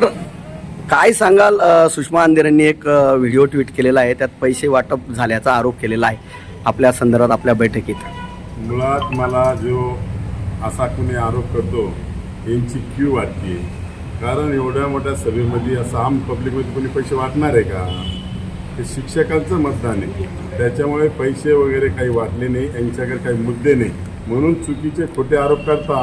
तर काय सांगाल सुषमा अंधेरेंनी एक व्हिडिओ ट्विट केलेला आहे त्यात पैसे वाटप झाल्याचा आरोप केलेला आहे आपल्या संदर्भात आपल्या बैठकीत? मुळात मला जो असा कुणी आरोप करतो यांची क्यू वाटते. कारण एवढ्या मोठ्या सभेमध्ये असं आम पब्लिकमध्ये कोणी पैसे वाटणार आहे का? ते शिक्षकांचं मतदान आहे. त्याच्यामुळे पैसे वगैरे काही वाटले नाही यांच्याकडे काही मुद्दे नाही. म्हणून चुकीचे खोटे आरोप करता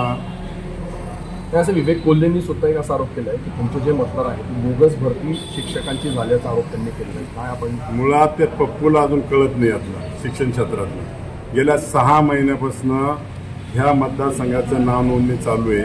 तर असं विवेक कोल्हेंनी सुद्धा एक असा आरोप केला आहे की तुमचे जे मतदार आहे ती बोगस भरती शिक्षकांची झाल्याचा आरोप त्यांनी केलेला आहे. काय आपण मुळात ते पप्पूला अजून कळत नाही आपला शिक्षण क्षेत्रातलं. गेल्या सहा महिन्यापासून ह्या मतदारसंघाचं नाव नोंदणी चालू आहे.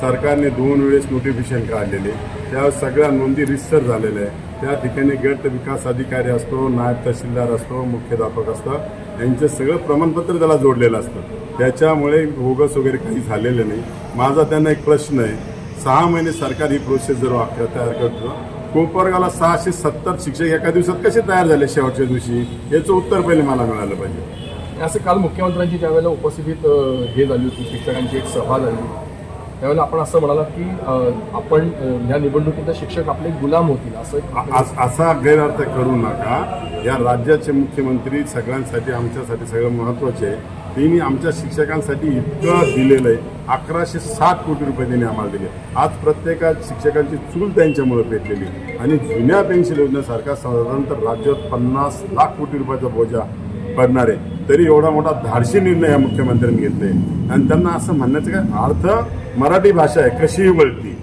सरकारने दोन वेळेस नोटिफिकेशन काढलेले. त्या सगळ्या नोंदी रिस्टर झालेल्या आहे त्या ठिकाणी गट विकास अधिकारी असतो नायब तहसीलदार असतो मुख्याध्यापक असतं यांचं सगळं प्रमाणपत्र त्याला जोडलेलं असतं. त्याच्यामुळे बोगस वगैरे काही झालेलं नाही. माझा त्यांना एक प्रश्न आहे. सहा महिने सरकार ही प्रोसेस जर वाक्य तयार करतो कोपरगावला सहाशे सत्तर शिक्षक एका दिवसात कसे तयार झाले शेवटच्या दिवशी? याचं उत्तर पहिले मला मिळालं पाहिजे. असं काल मुख्यमंत्र्यांची ज्यावेळेला उपस्थितीत हे झाली होती शिक्षकांची एक सभा झाली. त्यावेळेला आपण असं म्हणालात की आपण या निवडणुकीत शिक्षक आपले गुलाम होतील असं अस- गैरअर्थ करू नका. या राज्याचे मुख्यमंत्री सगळ्यांसाठी आमच्यासाठी सगळं महत्त्वाचे आहे. त्यांनी आमच्या शिक्षकांसाठी इतकं दिलेलं आहे. अकराशे साठ कोटी रुपये त्यांनी आम्हाला दिले. आज प्रत्येकात शिक्षकांची चूल त्यांच्यामुळे पेटलेली. आणि जुन्या पेन्शन योजनेसारखा साधारणतः राज्यात पन्नास लाख कोटी रुपयाचा बोजा पडणार आहे. तरी एवढा मोठा धाडशी निर्णय या मुख्यमंत्र्यांनी घेतले आणि त्यांना असं म्हणण्याचं काय? अर्थ मराठी भाषा आहे कशीही वळती.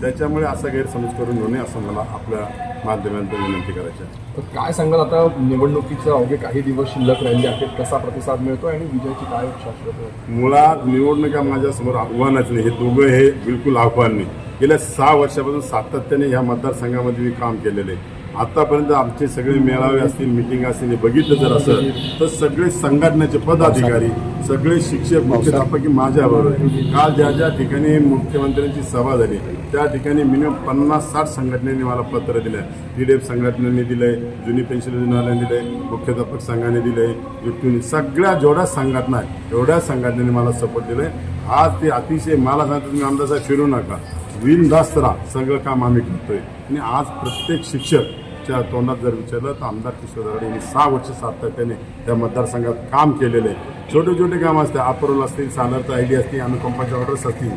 त्याच्यामुळे असा गैरसमज करून घेऊ नये असं मला आपल्या माध्यमांतून विनंती करायची आहे. तर काय सांगाल आता? निवडणुकीचे अवघे काही दिवस शिल्लक राहिले आहेत. कसा प्रतिसाद मिळतो आणि विजयाची काय शाश्वत मुळात निवडणुका माझ्यासमोर आव्हानच नाही. हे दोघं हे बिलकुल आव्हान नाही. गेल्या सहा वर्षापासून सातत्याने ह्या मतदारसंघामध्ये मी काम केलेलं आहे. आतापर्यंत आमचे सगळे मेळावे असतील मिटिंग असतील हे बघितलं जर असं तर सगळे संघटनेचे पदाधिकारी सगळे शिक्षक मुख्याध्यापक माझ्याबरोबर काल ज्या ज्या ठिकाणी मुख्यमंत्र्यांची सभा झाली त्या ठिकाणी मिनिमम पन्नास साठ संघटनेने मला पत्र दिलं आहे पी डी एफ संघटनेने दिलं आहे जुनी पेन्शन योजनाने आहे मुख्याध्यापक संघाने दिलं आहे युक्तीने सगळ्या जेवढ्या संघटना आहेत एवढ्या संघटनेने मला सपोर्ट दिलाय. आज ते अतिशय मला सांगतो तुम्ही आमदार साहेब फिरू नका. बिनधास्त राहा. सगळं काम आम्ही करतोय. आणि आज प्रत्येक शिक्षक च्या तोंडात जर विचारलं तर आमदार किशोर दराडे यांनी सहा वर्ष सातत्याने त्या मतदारसंघात काम केलेलं आहे. छोटे छोटे काम असते अप्रोल असतील सालरचा आय डी असतील अनुकंपाच्या ऑर्डर्स असतील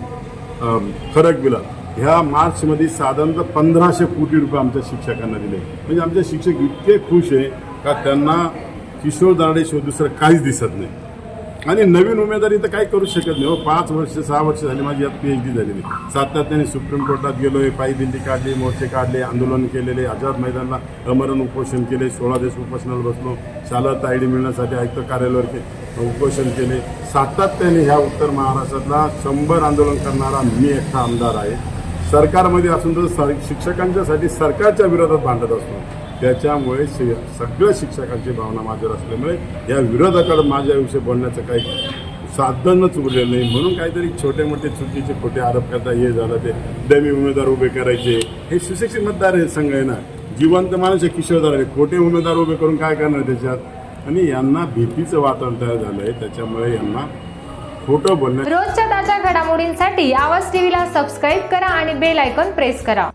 फरक बिलं. ह्या मार्चमध्ये साधारणतः पंधराशे कोटी रुपये आमच्या शिक्षकांना दिले. म्हणजे आमचे शिक्षक इतके खुश आहे का त्यांना किशोर दराडेशिवाय दुसरं काहीच दिसत नाही. आणि नवीन उमेदवारी तर काही करू शकत नाही. हो पाच वर्ष सहा वर्ष झाली माझी यात पी एच डी झालेली. सातत्याने सुप्रीम कोर्टात गेलोय पायी दिंडी काढली मोर्चे काढले आंदोलन केलेले आझाद मैदानला अमरण उपोषण केले सोळा दिवस उपोषणाला बसलो शाला आय डी मिळण्यासाठी आयुक्त कार्यालयावर के उपोषण केले. सातत्याने ह्या उत्तर महाराष्ट्रातला शंभर आंदोलन करणारा मी एकटा आमदार आहे. सरकारमध्ये असून तर सर- शिक्षकांच्यासाठी सरकारच्या विरोधात भांडत असतो. त्याच्यामुळे शि सगळ्या शिक्षकांची भावना माझ्यावर असल्यामुळे या विरोधाकडे माझ्याविषयी बोलण्याचं काही साधनच उरलेलं नाही. म्हणून काहीतरी छोटे मोठे चुकीचे खोटे आरोप करता हे झालं ते. दमी उमेदवार उभे करायचे. हे सुशिक्षित मतदार हे संघ आहे ना. जिवंत माणूस हे किशोरदार खोटे उमेदवार उभे करून काय करणार त्याच्यात? आणि यांना भीतीचं वातावरण तयार झालं आहे त्याच्यामुळे यांना खोटं बोलणं रोजच्या ताज्या घडामोडींसाठी आवाज टीव्हीला सबस्क्राईब करा आणि बेल आयकॉन प्रेस करा.